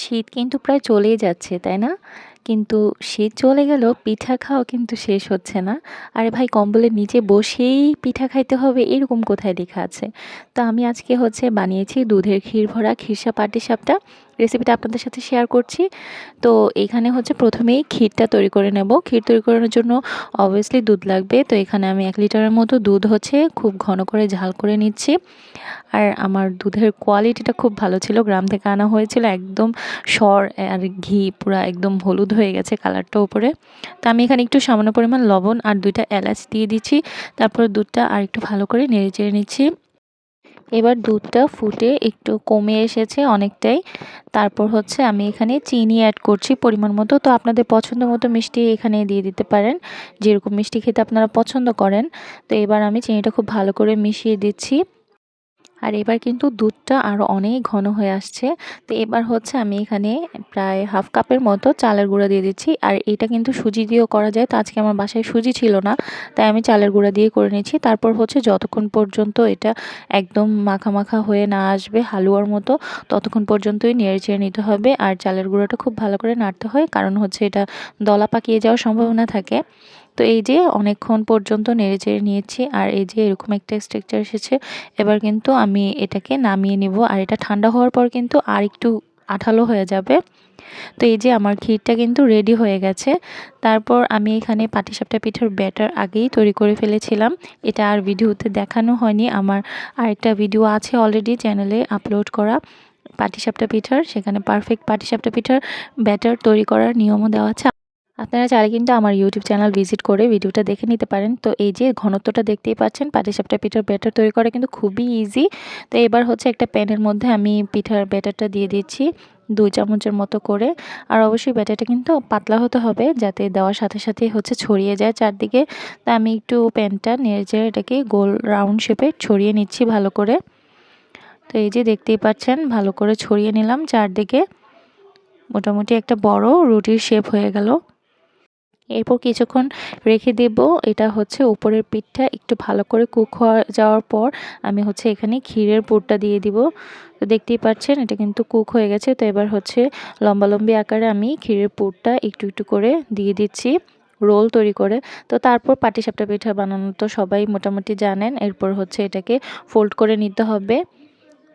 শীত কিন্তু প্রায় চলেই যাচ্ছে তাই না? কিন্তু সে চলে গেল, পিঠা খাওয়া কিন্তু শেষ হচ্ছে না। আরে ভাই কম্বলের নিচে বসেই পিঠা খাইতে হবে, এরকম কোথায় লেখা আছে? তো আমি আজকে হচ্ছে বানিয়েছি দুধের ক্ষীর ভরা ক্ষীরসা পাটিসাপটা রেসিপিটা আপনাদের সাথে শেয়ার করছি। তো এখানে হচ্ছে প্রথমেই ক্ষীরটা তৈরি করে নেব। ক্ষীর তৈরি করানোর জন্য অবভিয়াসলি দুধ লাগবে। তো এখানে আমি এক লিটারের মতো দুধ হচ্ছে খুব ঘন করে ঝাল করে নিচ্ছি। আর আমার দুধের কোয়ালিটিটা খুব ভালো ছিল। গ্রাম থেকে আনা হয়েছিল একদম সর আর ঘি পুরা একদম হলুদ হয়ে গেছে কালারটা উপরে। তো আমি এখানে একটু সামান্য পরিমাণ লবণ আর দুইটা এলাচ দিয়ে দিচ্ছি। তারপর দুধটা আর একটু ভালো করে নেড়ে চেড়ে নিচ্ছি। এবার দুধটা ফুটে একটু কমে এসেছে অনেকটাই। তারপর হচ্ছে আমি এখানে চিনি অ্যাড করছি পরিমাণ মতো। তো আপনাদের পছন্দ মতো মিষ্টি এখানে দিয়ে দিতে পারেন। যেরকম মিষ্টি খেতে আপনারা পছন্দ করেন। তো এবার আমি চিনিটা খুব ভালো করে মিশিয়ে দিচ্ছি। আর এবার কিন্তু দুধটা আরও অনেক ঘন হয়ে আসছে। তো এবার হচ্ছে আমি এখানে প্রায় হাফ কাপের মতো চালের গুঁড়া দিয়ে দিচ্ছি। আর এটা কিন্তু সুজি দিয়েও করা যায়। তো আজকে আমার বাসায় সুজি ছিল না, তাই আমি চালের গুঁড়া দিয়ে করে নিচ্ছি। তারপর হচ্ছে যতক্ষণ পর্যন্ত এটা একদম মাখা মাখা হয়ে না আসবে হালুয়ার মতো, ততক্ষণ পর্যন্তই নেড়ে চেড়ে নিতে হবে। আর চালের গুঁড়োটা খুব ভালো করে নাড়তে হয়, কারণ হচ্ছে এটা দলা পাকিয়ে যাওয়ার সম্ভাবনা থাকে। তো এই যে অনেকক্ষণ পর্যন্ত নেড়ে চেড়ে নিয়েছি আর এই যে এরকম একটা স্ট্রাকচার এসেছে, এবার কিন্তু আমি এটাকে নামিয়ে নিব আর এটা ঠান্ডা হওয়ার পর কিন্তু আর একটু আঠালো হয়ে যাবে। তো এই যে আমার ক্ষীরটা কিন্তু রেডি হয়ে গেছে। তারপর আমি এখানে পাটিসাপটা পিঠার ব্যাটার আগেই তৈরি করে ফেলেছিলাম। এটা আর ভিডিওতে দেখানো হয়নি, আমার আরেকটা ভিডিও আছে অলরেডি চ্যানেলে আপলোড করা পাটিসাপটা পিঠার। সেখানে পারফেক্ট পাটিসাপটা পিঠার ব্যাটার তৈরি করার নিয়মও দেওয়া আছে। আপনারা চাইলে কিন্তু আমার ইউটিউব চ্যানেল ভিজিট করে ভিডিওটা দেখে নিতে পারেন। তো এই যে ঘনত্বটা দেখতেই পাচ্ছেন পাটিসাপটা পিঠার ব্যাটার তৈরি করা কিন্তু খুবই ইজি তো এবার হচ্ছে একটা প্যানের মধ্যে আমি পিঠার ব্যাটারটা দিয়ে দিচ্ছি দুই চামচের মতো করে। আর অবশ্যই ব্যাটারটা কিন্তু পাতলা হতে হবে যাতে দেওয়ার সাথে সাথে হচ্ছে ছড়িয়ে যায় চারদিকে। তা আমি একটু প্যানটা নেড়ে এটাকে গোল রাউন্ড শেপে ছড়িয়ে নিচ্ছি ভালো করে। তো এই যে দেখতেই পাচ্ছেন, ভালো করে ছড়িয়ে নিলাম চারদিকে। মোটামুটি একটা বড় রুটির শেপ হয়ে গেল। এরপর কিছুক্ষণ রেখে দেব। এটা হচ্ছে উপরের পিঠটা। একটু ভালো করে কুক হওয়া যাওয়ার পর আমি হচ্ছে এখানে ক্ষীরের পুরটা দিয়ে দিব। তো দেখতেই পাচ্ছেন, এটা কিন্তু কুক হয়ে গেছে। তো এবার হচ্ছে লম্বালম্বি আকারে আমি ক্ষীরের পুরটা একটু একটু করে দিয়ে দিচ্ছি, রোল তৈরি করে। তো তারপর পাটিসাপটা পিঠা বানানো তো সবাই মোটামুটি জানেন। এরপর হচ্ছে এটাকে ফোল্ড করে নিতে হবে।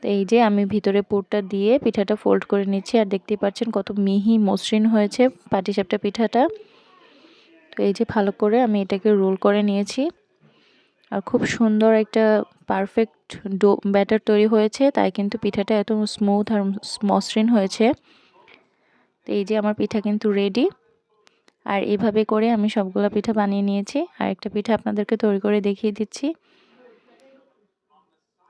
তো এই যে আমি ভিতরে পুরটা দিয়ে পিঠাটা ফোল্ড করে নিচ্ছি। আর দেখতেই পাচ্ছেন কত মিহি মসৃণ হয়েছে পাটিসাপটা পিঠাটা। তো এই যে ভালো করে আমি এটাকে রোল করে নিয়েছি। আর খুব সুন্দর একটা পারফেক্ট ডো, ব্যাটার তৈরি হয়েছে, তাই কিন্তু পিঠাটা এত স্মুথ আর মসৃণ হয়েছে। তো এই যে আমার পিঠা কিন্তু রেডি। আর এভাবে করে আমি সবগুলো পিঠা বানিয়ে নিয়েছি। আর একটা পিঠা আপনাদেরকে তৈরি করে দেখিয়ে দিচ্ছি।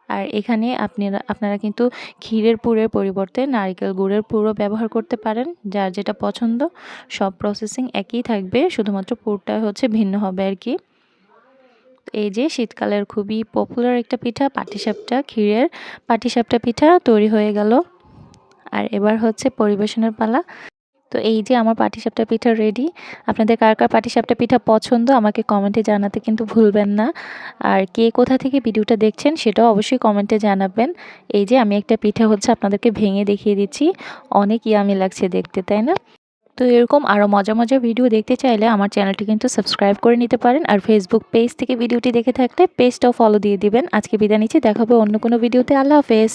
আর এখানে আপনারা আপনারা কিন্তু ক্ষীরের পুরের পরিবর্তে নারকেল গুড়ের পুরও ব্যবহার করতে পারেন, যার যেটা পছন্দ। সব প্রসেসিং একই থাকবে, শুধুমাত্র পুরটা হচ্ছে ভিন্ন হবে আর কি। এই যে শীতকালের খুবই পপুলার একটা পিঠা, পাটিসাপটা, ক্ষীরের পাটিসাপটা পিঠা তৈরি হয়ে গেল। আর এবার হচ্ছে পরিবেশনের পালা। তো এই যে আমার পাটিসাপটা পিঠা রেডি আপনাদের কার কার পাটিসাপটা পিঠা পছন্দ আমাকে কমেন্টে জানাতে কিন্তু ভুলবেন না। আর কে কোথা থেকে ভিডিওটা দেখছেন সেটাও অবশ্যই কমেন্টে জানাবেন। এই যে আমি একটা পিঠা হচ্ছে আপনাদেরকে ভেঙে দেখিয়ে দিচ্ছি, অনেক ইয়ামি লাগছে দেখতে, তাই না? তো এরকম আরও মজা মজা ভিডিও দেখতে চাইলে আমার চ্যানেলটি কিন্তু সাবস্ক্রাইব করে নিতে পারেন আর ফেসবুক পেজ থেকে ভিডিওটি দেখে থাকলে পেজটাও ফলো দিয়ে দিবেন। আজকে বিদায় নিচ্ছি, দেখাবো অন্য কোনো ভিডিওতে আল্লাহ হাফেজ।